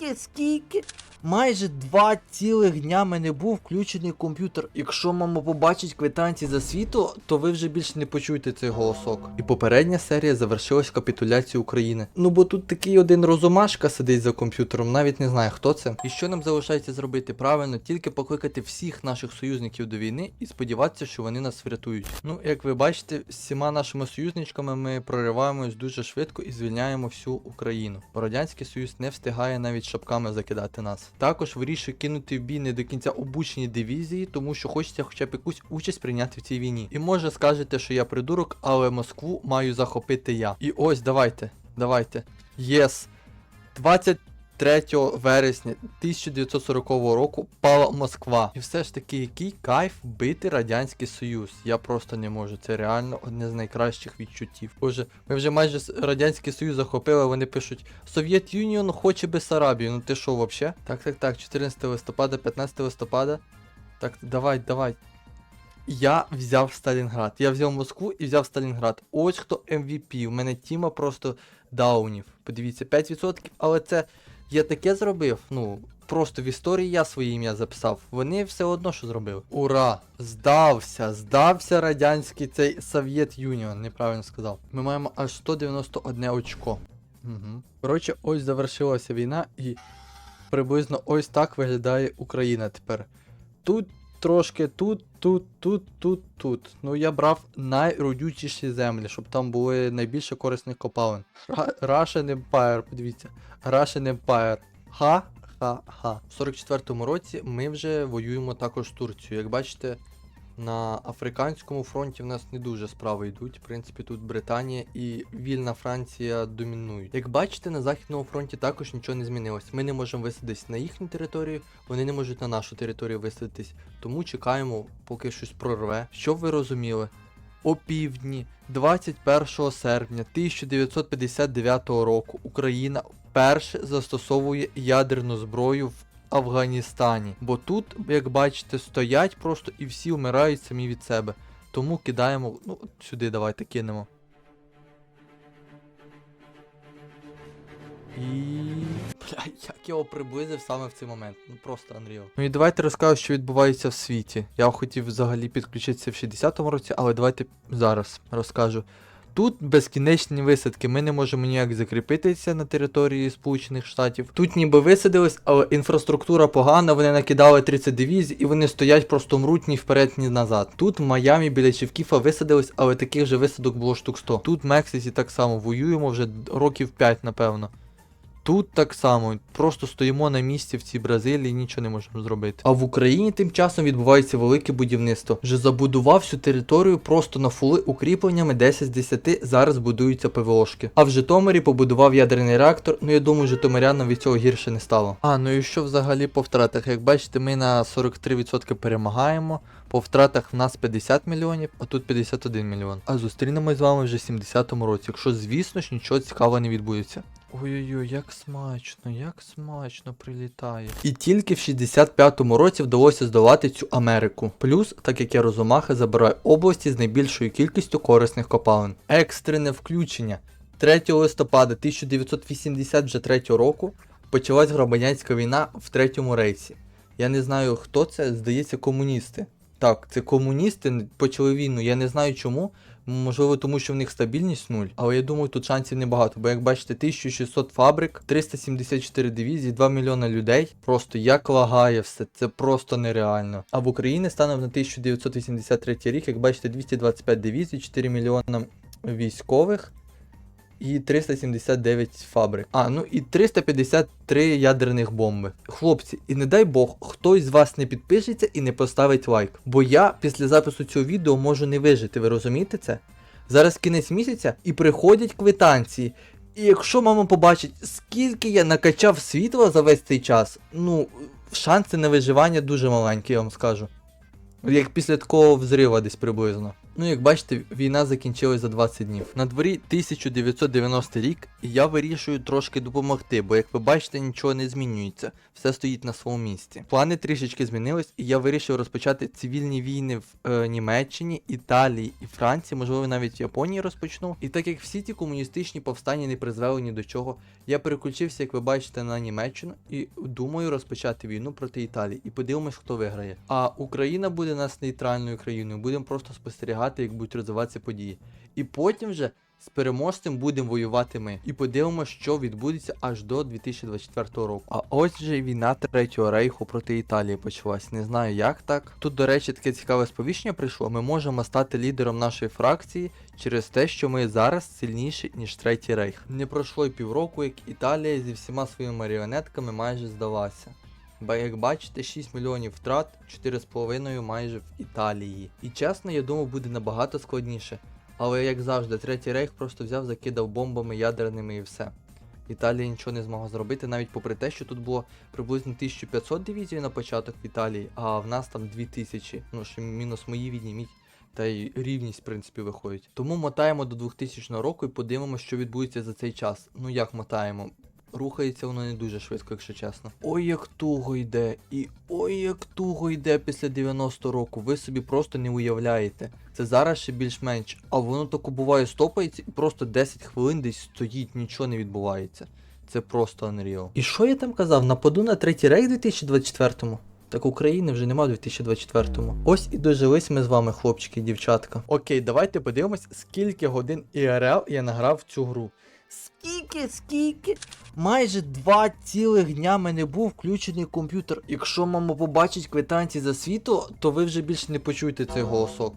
Скільки? Скільки? Майже два цілих дня мене був включений комп'ютер. Якщо мама побачить квитанції за світло, то ви вже більше не почуєте цей голосок. І попередня серія завершилась капітуляцією України. Ну бо тут такий один розумашка сидить за комп'ютером, навіть не знаю хто це. І що нам залишається зробити правильно, тільки покликати всіх наших союзників до війни і сподіватися, що вони нас врятують. Ну, як ви бачите, всіма нашими союзничками ми прориваємось дуже швидко і звільняємо всю Україну. Радянський Союз не встигає навіть шапками закидати нас. Також вирішує кинути в бій не до кінця обучені дивізії, тому що хочеться хоча б якусь участь прийняти в цій війні. І може скажете, що я придурок, але Москву маю захопити я. І ось давайте, давайте. Єс. 23 вересня 1940 року пала Москва. І все ж таки, який кайф бити Радянський Союз. Я просто не можу. Це реально одне з найкращих відчуттів. Боже, ми вже майже Радянський Союз захопили, вони пишуть Совєт Юніон хоче Бессарабію. Ну ти що вообще? Так, так, так, 14 листопада, 15 листопада. Так, давай, давай. Я взяв Сталінград. Я взяв Москву і взяв Сталінград. Ось хто MVP. У мене Тіма просто даунів. Подивіться, 5%, але це я таке зробив. Ну, просто в історії я своє ім'я записав. Вони все одно що зробили. Ура! Здався! Здався радянський цей Совєт Юніон, неправильно сказав. Ми маємо аж 191 очко. Угу. Коротше, ось завершилася війна, і приблизно ось так виглядає Україна тепер. Тут трошки тут, тут, тут, тут, тут. Ну я брав найродючіші землі, щоб там були найбільше корисних копалин. Russian Empire, подивіться. Russian Empire. Ха. Ха-ха. В 44-му році ми вже воюємо також з Турцією. Як бачите, на африканському фронті в нас не дуже справи йдуть. В принципі, тут Британія і вільна Франція домінують. Як бачите, на західному фронті також нічого не змінилось. Ми не можемо висадитись на їхню територію, вони не можуть на нашу територію висадитись. Тому чекаємо, поки щось прорве. Щоб ви розуміли, о півдні 21 серпня 1959 року Україна вперше застосовує ядерну зброю в Афганістані. Бо тут, як бачите, стоять просто і всі вмирають самі від себе. Тому кидаємо, ну, сюди давайте кинемо. І. Бля, як його приблизив саме в цей момент. Ну просто Unreal. Ну і давайте розкажу, що відбувається в світі. Я хотів взагалі підключитися в 60-му році, але давайте зараз розкажу. Тут безкінечні висадки, ми не можемо ніяк закріпитися на території Сполучених Штатів. Тут ніби висадились, але інфраструктура погана, вони накидали 30 дивізій і вони стоять просто мруть ні вперед, ні назад. Тут в Майамі біля Чівкіфа висадились, але таких же висадок було штук 100. Тут в Мексиці так само воюємо вже років 5, напевно. Тут так само, просто стоїмо на місці в цій Бразилії, нічого не можемо зробити. А в Україні тим часом відбувається велике будівництво. Вже забудував всю територію просто на фули укріпленнями 10 з 10 зараз будуються ПВОшки. А в Житомирі побудував ядерний реактор, ну я думаю, житомирянам від цього гірше не стало. А, ну і що взагалі по втратах? Як бачите, ми на 43% перемагаємо. По втратах в нас 50 мільйонів, а тут 51 мільйон. А зустрінемось з вами вже в 70-му році, якщо, звісно ж, нічого цікавого не відбудеться. Ой-ой-ой, як смачно, як смачно прилітає. І тільки в 65-му році вдалося здолати цю Америку. Плюс, так як я Розумаха забираю області з найбільшою кількістю корисних копалин. Екстрене включення. 3 листопада 1983 року почалась громадянська війна в третьому рейсі. Я не знаю, хто це, здається, комуністи. Так, це комуністи почали війну. Я не знаю чому. Можливо, тому що в них стабільність нуль, але я думаю, тут шансів небагато, бо як бачите, 1600 фабрик, 374 дивізії, 2 мільйона людей. Просто як лагає все, це просто нереально. А в Україні станом на 1983 рік, як бачите, 225 дивізій, 4 мільйона військових. І 379 фабрик. А, ну і 353 ядерних бомби. Хлопці, і не дай Бог, хтось з вас не підпишеться і не поставить лайк. Бо я після запису цього відео можу не вижити, ви розумієте це? Зараз кінець місяця і приходять квитанції. І якщо мама побачить, скільки я накачав світла за весь цей час, ну, шанси на виживання дуже маленькі, я вам скажу. Як після такого взрива десь приблизно. Ну, як бачите, війна закінчилась за 20 днів. На дворі 1990 рік, і я вирішую трошки допомогти, бо як ви бачите, нічого не змінюється, все стоїть на своєму місці. Плани трішечки змінились, і я вирішив розпочати цивільні війни в е, Німеччині, Італії і Франції, можливо, навіть в Японії розпочну. І так як всі ті комуністичні повстання не призвели ні до чого, я переключився, як ви бачите, на Німеччину і думаю розпочати війну проти Італії. І подивимось, хто виграє. А Україна буде нас нейтральною країною. Будемо просто спостерігати, як будуть розвиватися події. І потім вже з переможцем будемо воювати ми. І подивимося, що відбудеться аж до 2024 року. А ось вже війна Третього рейху проти Італії почалась. Не знаю як так. Тут, до речі, таке цікаве сповіщення прийшло. Ми можемо стати лідером нашої фракції через те, що ми зараз сильніші, ніж Третій рейх. Не пройшло й півроку, як Італія зі всіма своїми маріонетками майже здалася. Як бачите, 6 мільйонів втрат, 4,5 майже в Італії. І чесно, я думав, буде набагато складніше. Але як завжди, третій рейх просто взяв, закидав бомбами ядерними і все. Італія нічого не змогла зробити, навіть попри те, що тут було приблизно 1500 дивізій на початок в Італії, а в нас там 2000. Ну, ще мінус мої відніміть. Та й рівність, в принципі, виходить. Тому мотаємо до 2000 року і подивимося, що відбудеться за цей час. Ну як мотаємо? Рухається воно не дуже швидко, якщо чесно. Ой, як туго йде, і ой, як туго йде після 90 року. Ви собі просто не уявляєте. Це зараз ще більш-менш, а воно тако буває стопається і просто 10 хвилин десь стоїть, нічого не відбувається. Це просто Unreal. І що я там казав? Нападу на третій рейх у 2024-му? Так України вже нема в 2024-му. Ось і дожились ми з вами, хлопчики і дівчатка. Окей, давайте подивимось, скільки годин IRL я награв в цю гру. Скільки, скільки? Майже два цілих дня мене був включений комп'ютер. Якщо мама побачить квитанції за світу, то ви вже більше не почуєте цей голосок.